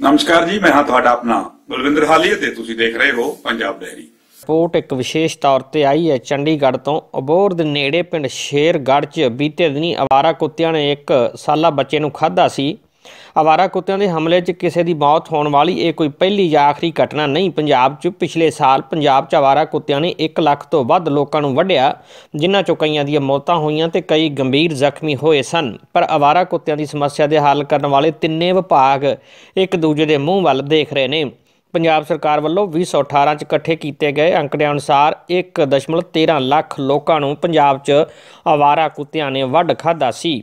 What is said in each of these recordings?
ਨਮਸਕਾਰ ਜੀ, ਮੈਂ ਹਾਂ ਤੁਹਾਡਾ ਆਪਣਾ ਬਲਵਿੰਦਰ ਹਾਲੀ ਤੇ ਤੁਸੀਂ ਦੇਖ ਰਹੇ ਹੋ ਪੰਜਾਬ ਡੈਰੀ। ਰਿਪੋਰਟ ਇੱਕ ਵਿਸ਼ੇਸ਼ ਤੌਰ ਤੇ ਆਈ ਹੈ, ਚੰਡੀਗੜ੍ਹ ਤੋਂ। ਅਬੋਰ ਦੇ ਨੇੜੇ ਪਿੰਡ ਸ਼ੇਰਗੜ੍ਹ 'ਚ ਬੀਤੇ ਦਿਨੀ ਆਵਾਰਾ ਕੁੱਤਿਆਂ ਨੇ ਇੱਕ ਸਾਲਾ ਬੱਚੇ ਨੂੰ ਖਾਧਾ ਸੀ। ਆਵਾਰਾ ਕੁੱਤਿਆਂ ਦੇ ਹਮਲੇ 'ਚ ਕਿਸੇ ਦੀ ਮੌਤ ਹੋਣ ਵਾਲੀ ਇਹ ਕੋਈ ਪਹਿਲੀ ਜਾਂ ਆਖਰੀ ਘਟਨਾ ਨਹੀਂ। ਪੰਜਾਬ 'ਚ ਪਿਛਲੇ ਸਾਲ ਪੰਜਾਬ 'ਚ ਆਵਾਰਾ ਕੁੱਤਿਆਂ ਨੇ 1 ਲੱਖ ਤੋਂ ਵੱਧ ਲੋਕਾਂ ਨੂੰ ਵੱਢਿਆ, ਜਿਨ੍ਹਾਂ 'ਚੋਂ ਕਈਆਂ ਦੀਆਂ ਮੌਤਾਂ ਹੋਈਆਂ ਤੇ ਕਈ ਗੰਭੀਰ ਜ਼ਖਮੀ ਹੋਏ ਸਨ। ਪਰ ਆਵਾਰਾ ਕੁੱਤਿਆਂ ਦੀ ਸਮੱਸਿਆ ਦੇ ਹੱਲ ਕਰਨ ਵਾਲੇ ਤਿੰਨੇ ਵਿਭਾਗ ਇੱਕ ਦੂਜੇ ਦੇ ਮੂੰਹ ਵੱਲ ਦੇਖ ਰਹੇ ਨੇ। ਪੰਜਾਬ ਸਰਕਾਰ ਵੱਲੋਂ 2018 ਚ ਇਕੱਠੇ ਕੀਤੇ ਗਏ ਅੰਕੜਿਆਂ ਅਨੁਸਾਰ 1.13 ਲੱਖ ਲੋਕਾਂ ਨੂੰ ਪੰਜਾਬ 'ਚ ਆਵਾਰਾ ਕੁੱਤਿਆਂ ਨੇ ਵੱਢ ਖਾਦਾ ਸੀ।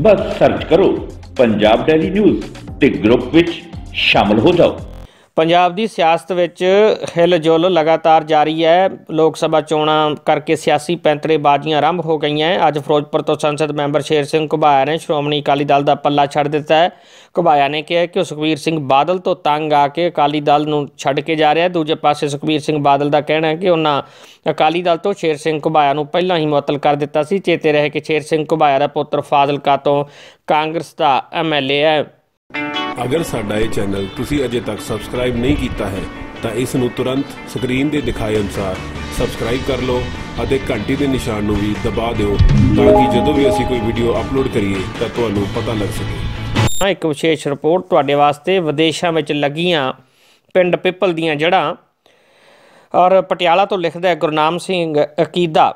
ਬਸ ਸਰਚ ਕਰੋ ਪੰਜਾਬ ਡੈਲੀ ਨਿਊਜ਼ ਤੇ ਗਰੁੱਪ ਵਿੱਚ ਸ਼ਾਮਲ ਹੋ ਜਾਓ। ਪੰਜਾਬ ਦੀ ਸਿਆਸਤ ਵਿੱਚ ਹਿਲਜੁਲ ਲਗਾਤਾਰ ਜਾਰੀ ਹੈ। ਲੋਕ ਸਭਾ ਚੋਣਾਂ ਕਰਕੇ ਸਿਆਸੀ ਪੈਂਤਰੇਬਾਜ਼ੀਆਂ ਆਰੰਭ ਹੋ ਗਈਆਂ ਹੈ। ਅੱਜ ਫਿਰੋਜ਼ਪੁਰ ਤੋਂ ਸੰਸਦ ਮੈਂਬਰ ਸ਼ੇਰ ਸਿੰਘ ਘੁਬਾਇਆ ਨੇ। ਸ਼੍ਰੋਮਣੀ ਅਕਾਲੀ ਦਲ ਦਾ ਪੱਲਾ ਛੱਡ ਦਿੱਤਾ ਹੈ। ਘੁਬਾਇਆ ਨੇ ਕਿਹਾ ਕਿ ਉਹ ਸੁਖਬੀਰ ਸਿੰਘ ਬਾਦਲ ਤੋਂ ਤੰਗ ਆ ਕੇ ਅਕਾਲੀ ਦਲ ਨੂੰ ਛੱਡ ਕੇ ਜਾ ਰਿਹਾ ਦੂਜੇ ਪਾਸੇ ਸੁਖਬੀਰ ਸਿੰਘ ਬਾਦਲ ਦਾ ਕਹਿਣਾ ਹੈ ਕਿ ਉਹਨਾਂ ਅਕਾਲੀ ਦਲ ਤੋਂ ਸ਼ੇਰ ਸਿੰਘ ਘੁਬਾਇਆ ਨੂੰ ਪਹਿਲਾਂ ਹੀ ਮੁਅੱਤਲ ਕਰ ਦਿੱਤਾ ਸੀ। ਚੇਤੇ ਰਹੇ ਕਿ ਸ਼ੇਰ ਸਿੰਘ ਘੁਬਾਇਆ ਦਾ ਪੁੱਤਰ ਫਾਜ਼ਿਲਕਾ ਤੋਂ ਕਾਂਗਰਸ ਦਾ ਐਮਐਲਏ ਹੈ। ਅਗਰ ਸਾਡਾ ਇਹ ਚੈਨਲ ਤੁਸੀਂ ਅਜੇ ਤੱਕ ਸਬਸਕ੍ਰਾਈਬ ਨਹੀਂ ਕੀਤਾ ਹੈ, ਤਾਂ ਇਸ ਨੂੰ ਤੁਰੰਤ ਸਕਰੀਨ ਦੇ ਦਿਖਾਏ ਅਨੁਸਾਰ ਸਬਸਕ੍ਰਾਈਬ ਕਰ ਲਓ ਅਤੇ ਘੰਟੀ ਦੇ ਨਿਸ਼ਾਨ ਨੂੰ ਵੀ ਦਬਾ ਦਿਓ ਤਾਂ ਕਿ ਜਦੋਂ ਵੀ ਅਸੀਂ ਕੋਈ ਵੀਡੀਓ ਅਪਲੋਡ ਕਰੀਏ, ਤਾਂ ਤੁਹਾਨੂੰ ਪਤਾ ਲੱਗ ਸਕੇ। ਹਾਂ, ਇੱਕ ਵਿਸ਼ੇਸ਼ ਰਿਪੋਰਟ ਤੁਹਾਡੇ ਵਾਸਤੇ ਵਿਦੇਸ਼ਾਂ ਵਿੱਚ ਲੱਗੀਆਂ ਪਿੰਡ ਪਿੱਪਲ ਦੀਆਂ ਜੜ੍ਹਾਂ। ਔਰ ਪਟਿਆਲਾ ਤੋਂ ਲਿਖਦਾ ਹੈ ਗੁਰਨਾਮ ਸਿੰਘ ਅਕੀਦਾ।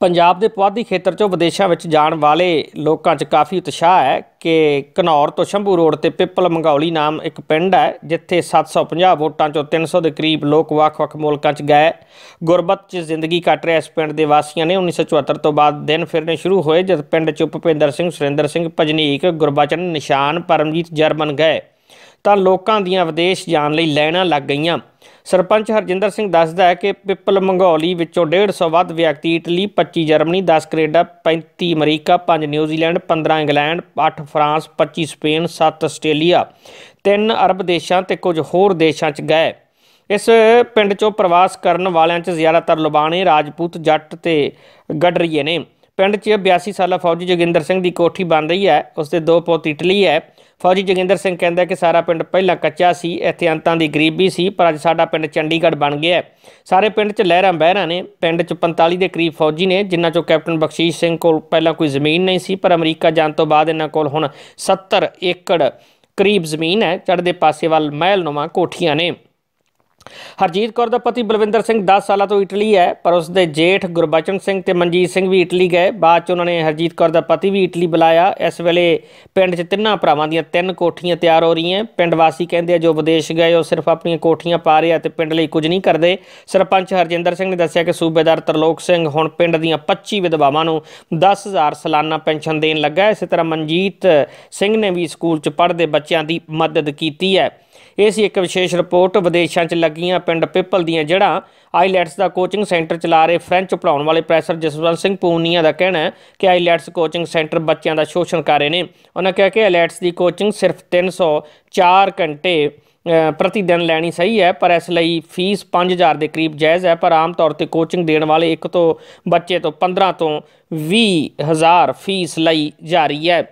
ਪੰਜਾਬ ਦੇ ਪੁਆਧੀ ਖੇਤਰ ਚੋਂ ਵਿਦੇਸ਼ਾਂ ਵਿੱਚ ਜਾਣ ਵਾਲੇ ਲੋਕਾਂ 'ਚ ਕਾਫੀ ਉਤਸ਼ਾਹ ਹੈ ਕਿ ਘਨੌਰ ਤੋਂ ਸ਼ੰਭੂ ਰੋਡ ਤੇ ਪਿੱਪਲ ਮੰਗੌਲੀ ਨਾਮ ਇੱਕ ਪਿੰਡ ਹੈ, ਜਿੱਥੇ 750 ਵੋਟਾਂ ਚੋਂ 300 ਦੇ ਕਰੀਬ ਲੋਕ ਵੱਖ-ਵੱਖ ਮੁਲਕਾਂ 'ਚ ਗਏ। ਗੁਰਬਤ 'ਚ ਜ਼ਿੰਦਗੀ ਕੱਟ ਰਿਹਾ, ਇਸ ਪਿੰਡ ਦੇ ਵਾਸੀਆਂ ਨੇ 1974 ਤੋਂ ਬਾਅਦ ਦਿਨ ਫਿਰਨੇ ਸ਼ੁਰੂ ਹੋਏ, ਜਦ ਪਿੰਡ 'ਚ ਭੁਪਿੰਦਰ ਸਿੰਘ, ਸੁਰਿੰਦਰ ਸਿੰਘ, ਭਜਨੀਕ, ਗੁਰਬਚਨ, ਨਿਸ਼ਾਨ, ਪਰਮਜੀਤ, ਜਰਮਨ ਗਏ। ਤਾਂ ਲੋਕਾਂ ਦੀਆਂ ਵਿਦੇਸ਼ ਜਾਣ ਲਈ ਲਾਈਨਾਂ ਲੱਗ ਗਈਆਂ। ਸਰਪੰਚ ਹਰਜਿੰਦਰ ਸਿੰਘ ਦੱਸਦਾ ਹੈ ਕਿ ਪਿੱਪਲ ਮੰਗੋਲੀ ਵਿੱਚੋਂ 150 ਵੱਧ ਵਿਅਕਤੀ Italy 25 Germany 10 Canada 35 America 5 New Zealand 15 England 8 France 25 Spain 7 Australia 3 ਅਰਬ ਦੇਸ਼ਾਂ ਤੇ ਕੁਝ ਹੋਰ ਦੇਸ਼ਾਂ 'ਚ ਗਏ। ਇਸ ਪਿੰਡ 'ਚੋਂ ਪ੍ਰਵਾਸ ਕਰਨ ਵਾਲਿਆਂ 'ਚ ਜ਼ਿਆਦਾਤਰ ਲੁਬਾਣੇ ਰਾਜਪੂਤ, ਜੱਟ ਤੇ ਗਡਰੀਏ ਨੇ। ਪਿੰਡ 'ਚ 82 ਸਾਲਾ ਫੌਜੀ ਜੋਗਿੰਦਰ ਸਿੰਘ ਦੀ ਕੋਠੀ ਬਣ ਰਹੀ ਹੈ। ਉਸ ਦੇ ਦੋ ਪੁੱਤ ਇਟਲੀ ਹੈ। ਫੌਜੀ ਜੋਗਿੰਦਰ ਸਿੰਘ ਕਹਿੰਦਾ ਕਿ ਸਾਰਾ ਪਿੰਡ ਪਹਿਲਾਂ ਕੱਚਾ ਸੀ, ਇੱਥੇ ਅੰਤਾਂ ਦੀ ਗਰੀਬੀ ਸੀ, ਪਰ ਅੱਜ ਸਾਡਾ ਪਿੰਡ ਚੰਡੀਗੜ੍ਹ ਬਣ ਗਿਆ ਸਾਰੇ ਪਿੰਡ 'ਚ ਲਹਿਰਾਂ ਬਹਿਰਾਂ ਨੇ। ਪਿੰਡ 'ਚ 45 ਦੇ ਕਰੀਬ ਫੌਜੀ ਨੇ, ਜਿਨ੍ਹਾਂ 'ਚੋਂ ਕੈਪਟਨ ਬਖਸ਼ੀਸ਼ ਸਿੰਘ ਕੋਲ ਪਹਿਲਾਂ ਕੋਈ ਜ਼ਮੀਨ ਨਹੀਂ ਸੀ, ਪਰ ਅਮਰੀਕਾ ਜਾਣ ਤੋਂ ਬਾਅਦ ਇਹਨਾਂ ਕੋਲ ਹੁਣ 70 ਏਕੜ ਕਰੀਬ ਜ਼ਮੀਨ ਹੈ। ਚੜ੍ਹਦੇ ਪਾਸੇ ਵੱਲ ਮਹਿਲ ਨੁਮਾ ਕੋਠੀਆਂ ਨੇ। ਹਰਜੀਤ ਕੌਰ ਦਾ ਪਤੀ ਬਲਵਿੰਦਰ ਸਿੰਘ 10 ਸਾਲਾਂ ਤੋਂ ਇਟਲੀ ਹੈ, ਪਰ ਉਸ ਦੇ ਜੇਠ ਗੁਰਬਚਨ ਸਿੰਘ ਤੇ ਮਨਜੀਤ ਸਿੰਘ ਵੀ ਇਟਲੀ ਗਏ। ਬਾਅਦ ਚ ਉਹਨਾਂ ਨੇ ਹਰਜੀਤ ਕੌਰ ਦਾ ਪਤੀ ਵੀ ਇਟਲੀ ਬੁਲਾਇਆ। ਇਸ ਵੇਲੇ ਪਿੰਡ 'ਚ ਤਿੰਨਾਂ ਭਰਾਵਾਂ ਦੀਆਂ ਤਿੰਨ ਕੋਠੀਆਂ ਤਿਆਰ ਹੋ ਰਹੀਆਂ ਪਿੰਡ ਵਾਸੀ ਕਹਿੰਦੇ ਆ, ਜੋ ਵਿਦੇਸ਼ ਗਏ, ਉਹ ਸਿਰਫ ਆਪਣੀਆਂ ਕੋਠੀਆਂ ਪਾ ਰਹੇ ਆ ਤੇ ਪਿੰਡ ਲਈ ਕੁਝ ਨਹੀਂ ਕਰਦੇ। ਸਰਪੰਚ ਹਰਜਿੰਦਰ ਸਿੰਘ ਨੇ ਦੱਸਿਆ ਕਿ ਸੂਬੇਦਾਰ ਤਰਲੋਕ ਸਿੰਘ ਹੁਣ ਪਿੰਡ ਦੀਆਂ 25 ਵਿਧਵਾਵਾਂ ਨੂੰ 10000 ਸਾਲਾਨਾ ਪੈਨਸ਼ਨ ਦੇਣ ਲੱਗਾ ਇਸੇ ਤਰ੍ਹਾਂ ਮਨਜੀਤ ਸਿੰਘ ਨੇ ਵੀ ਸਕੂਲ 'ਚ ਪੜ੍ਹਦੇ ਬੱਚਿਆਂ ਦੀ ਮਦਦ ਕੀਤੀ ਹੈ। ਇਹ ਸੀ ਇੱਕ ਵਿਸ਼ੇਸ਼ ਰਿਪੋਰਟ। ਵਿਦੇਸ਼ਾਂ 'ਚ ਲੱਗੀਆਂ ਪਿੰਡ ਪਿੱਪਲ ਦੀਆਂ ਜਿਹੜਾ ਆਈਲੈਟਸ ਦਾ ਕੋਚਿੰਗ ਸੈਂਟਰ ਚਲਾ ਰਹੇ ਫ੍ਰੈਂਚ ਪੜਾਉਣ ਵਾਲੇ ਪ੍ਰੋਫੈਸਰ ਜਸਵੰਤ ਸਿੰਘ ਪੂਨੀਆ ਦਾ ਕਹਿਣਾ ਹੈ ਕਿ ਆਈਲੈਟਸ ਕੋਚਿੰਗ ਸੈਂਟਰ ਬੱਚਿਆਂ ਦਾ ਸ਼ੋਸ਼ਣ ਕਰ ਰਹੇ ਨੇ। ਉਹਨਾਂ ਕਿਹਾ ਕਿ ਆਈਲੈਟਸ ਦੀ ਕੋਚਿੰਗ ਸਿਰਫ 304 ਘੰਟੇ ਪ੍ਰਤੀ ਦਿਨ ਲੈਣੀ ਸਹੀ ਹੈ, ਪਰ ਇਸ ਲਈ ਫੀਸ 5000 ਦੇ ਕਰੀਬ ਜਾਇਜ਼ ਹੈ, ਪਰ ਆਮ ਤੌਰ ਤੇ ਕੋਚਿੰਗ ਦੇਣ ਵਾਲੇ ਇੱਕ ਤੋਂ ਬੱਚੇ ਤੋਂ 15 ਤੋਂ 20000 ਫੀਸ ਲਈ ਜਾ ਰਹੀ ਹੈ।